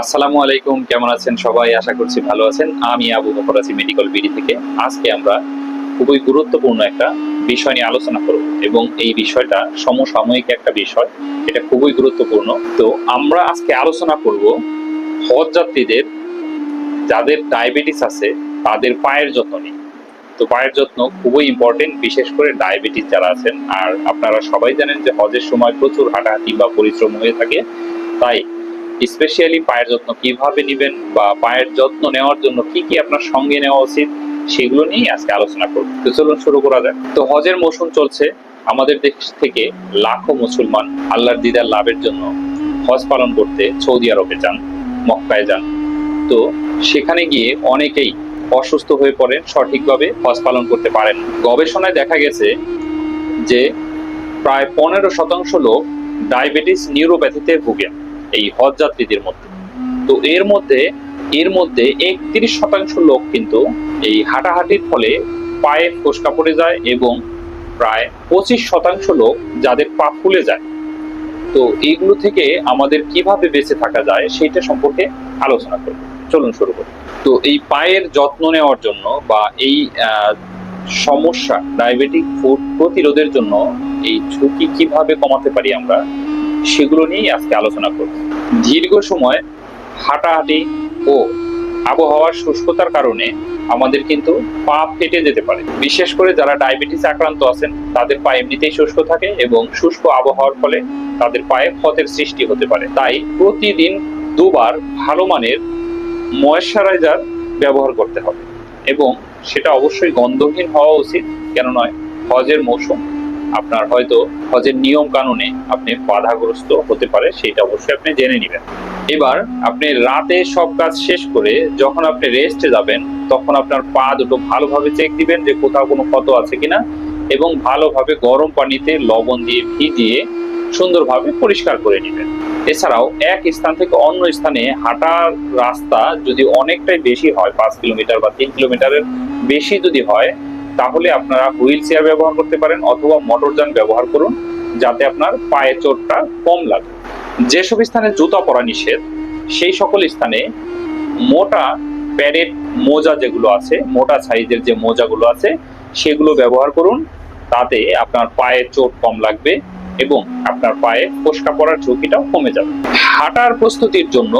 আসসালামু আলাইকুম, কেমন আছেন সবাই? আশা করছি ভালো আছেন। আমি আবু বকর আছি মেডিকেল বিডি থেকে। আজকে আমরা খুবই গুরুত্বপূর্ণ একটা বিষয় নিয়ে আলোচনা করব এবং এই বিষয়টা সমসাময়িক একটা বিষয়, এটা খুবই গুরুত্বপূর্ণ। তো আমরা আজকে আলোচনা করব হজ যাত্রীদের, যাদের ডায়াবেটিস আছে, তাদের পায়ের যত্ন নিয়ে। তো পায়ের যত্ন খুবই ইম্পর্টেন্ট বিশেষ করে ডায়াবেটিস যারা আছেন। আর আপনারা সবাই জানেন যে হজের সময় প্রচুর হাঁটাহাঁটি বা পরিশ্রম হয়ে থাকে। তাই স্পেশালি পায়ের যত্ন কীভাবে নেবেন বা পায়ের যত্ন নেওয়ার জন্য কি কি আপনার সঙ্গে নেওয়া উচিত, সেগুলো নিয়ে আজকে আলোচনা করব। তো চলুন শুরু করা যাক। তো হজের মৌসুম চলছে আমাদের দেশ থেকে লাখো মুসলমান আল্লাহর দিদার লাভের জন্য হজ পালন করতে সৌদি আরবে যান, মক্কায় যান। তো সেখানে গিয়ে অনেকেই অসুস্থ হয়ে পড়েন সঠিকভাবে হজ পালন করতে পারেন গবেষণায় দেখা গেছে যে প্রায় পনেরো শতাংশ লোক ডায়াবেটিস নিউরোপ্যাথিতে ভুগেন এই হজ যাত্রীদের মধ্যে। তো এর মধ্যে এর মধ্যে একত্রিশ শতাংশ লোক কিন্তু এই হাঁটাহাঁটির ফলে পায়ে ফোসকা পড়ে যায় এবং প্রায় পঁচিশ শতাংশ লোক যাদের পা ফুলে যায়। তো এইগুলো থেকে আমাদের কীভাবে বেঁচে থাকা যায় সেইটা সম্পর্কে আলোচনা করব। চলুন শুরু করি। তো এই পায়ের যত্ন নেওয়ার জন্য বা এই সমস্যা, ডায়াবেটিক ফুড প্রতিরোধের জন্য এই ঝুঁকি কীভাবে কমাতে পারি আমরা সেগুলো নিয়েই আজকে আলোচনা করব। দীর্ঘ সময় হাঁটাহাঁটি ও আবহাওয়ার শুষ্কতার কারণে আমাদের কিন্তু পা ফেটে যেতে পারে। বিশেষ করে যারা ডায়াবেটিস আক্রান্ত আছেন, তাদের পা এমনিতেই শুষ্ক থাকে এবং শুষ্ক আবহাওয়ার ফলে তাদের পায়ে ক্ষতের সৃষ্টি হতে পারে। তাই প্রতিদিন দুবার ভালো মানের ময়েশ্চারাইজার ব্যবহার করতে হবে এবং সেটা অবশ্যই গন্ধহীন হওয়া উচিত কেন নয় হজের মৌসুম। আপনার হয়তো হজের নিয়ম কানুনে আপনি বাধাগ্রস্ত হতে পারে সেটা অবশ্যই আপনি জেনে নেবেন। এবার আপনি রাতে সব কাজ শেষ করে যখন আপনি রেস্টে যাবেন, তখন আপনার পা দুটো ভালোভাবে চেক দিবেন যে কোথাও কোনো ক্ষত আছে কিনা এবং ভালোভাবে গরম পানিতে লবণ দিয়ে ভিজিয়ে সুন্দরভাবে পরিষ্কার করে নেবেন। এছাড়াও এক স্থান থেকে অন্য স্থানে হাঁটার রাস্তা যদি অনেকটাই বেশি হয়, পাঁচ কিলোমিটার বা তিন কিলোমিটারের বেশি যদি হয় তাহলে আপনারা হুইল চেয়ার ব্যবহার করতে পারেন অথবা মোটরযান ব্যবহার করুন, যাতে আপনার পায়ে চোটটা কম লাগে। যেসব স্থানে জুতা পরা নিষেধ, সেই সকল স্থানে মোটা প্যাডেড মোজা যেগুলো আছে, মোটা সাইজের যে মোজাগুলো আছে, সেগুলো ব্যবহার করুন, তাতে আপনার পায়ে চোট কম লাগবে এবং আপনার পায়ে ফোসকা পড়ার ঝুঁকিটাও কমে যাবে। হাঁটার প্রস্তুতির জন্য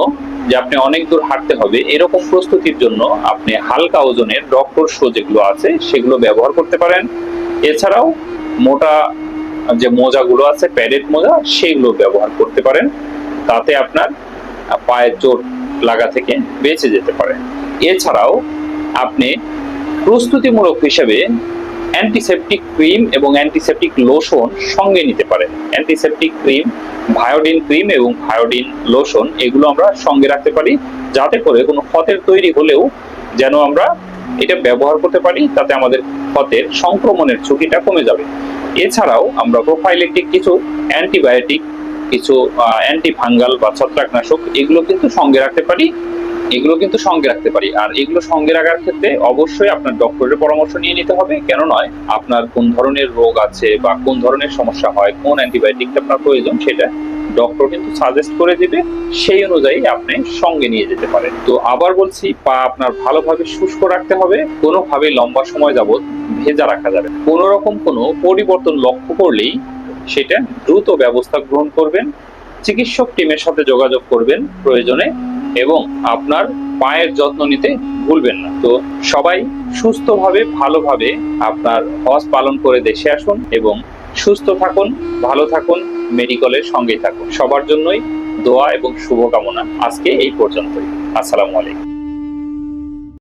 যে আপনি অনেক দূর হাঁটতে হবে, এরকম প্রস্তুতির জন্য আপনি হালকা ওজনের ডক্টর শো যেগুলো আছে, সেগুলো ব্যবহার করতে পারেন। এছাড়াও মোটা যে মোজাগুলো আছে, প্যাডেড মোজা, সেগুলো ব্যবহার করতে পারেন। তাতে আপনার পায়ের চোট লাগা থেকে বেঁচে যেতে পারে। এছাড়াও আপনি প্রস্তুতিমূলক হিসেবে অ্যান্টিসেপটিক ক্রিম এবং অ্যান্টিসেপটিক লোশন সঙ্গে নিতে পারেন অ্যান্টিসেপটিক ক্রিম ভায়োডিন ক্রিম এবং ভায়োডিন লোশন এগুলো আমরা সঙ্গে রাখতে পারি, যাতে করে কোনো ক্ষতের তৈরি হলেও যেন আমরা এটা ব্যবহার করতে পারি, তাতে আমাদের ক্ষতের সংক্রমণের ঝুঁকিটা কমে যাবে। এছাড়াও আমরা প্রোফাইলেটিক কিছু অ্যান্টিবায়োটিক কিছু অ্যান্টি ফাঙ্গাল বা ছত্রাকনাশক এগুলো কিন্তু সঙ্গে রাখতে পারি। এগুলো কিন্তু সঙ্গে রাখতে পারি। আর এগুলো সঙ্গে রাখার ক্ষেত্রে অবশ্যই আপনার ডক্টরের পরামর্শ নিয়ে নিতে হবে। কেন নয়, আপনার কোন ধরনের রোগ আছে বা কোন ধরনের সমস্যা হয়, কোন অ্যান্টিবায়োটিকটা আপনার প্রয়োজন সেটা ডক্টর কিন্তু সাজেস্ট করে দিবে। সেই অনুযায়ী আপনি সঙ্গে নিয়ে যেতে পারেন। তো আবার বলছি, পা আপনার ভালোভাবে শুষ্ক রাখতে হবে। কোনোভাবে লম্বা সময় যাবৎ ভেজা রাখা যাবে কোনো রকম কোনো পরিবর্তন লক্ষ্য করলেই সেটা দ্রুত ব্যবস্থা গ্রহণ করবেন। চিকিৎসক টিমের সাথে যোগাযোগ করবেন প্রয়োজনে এবং আপনার পায়ের যত্ন নিতে ভুলবেন না। তো সবাই সুস্থভাবে, ভালোভাবে আপনার হজ পালন করে দেশে আসুন এবং সুস্থ থাকুন, ভালো থাকুন, মেডিকেলের সঙ্গেই থাকুন। সবার জন্যই দোয়া এবং শুভকামনা আজকে এই পর্যন্তই। আসসালামু আলাইকুম।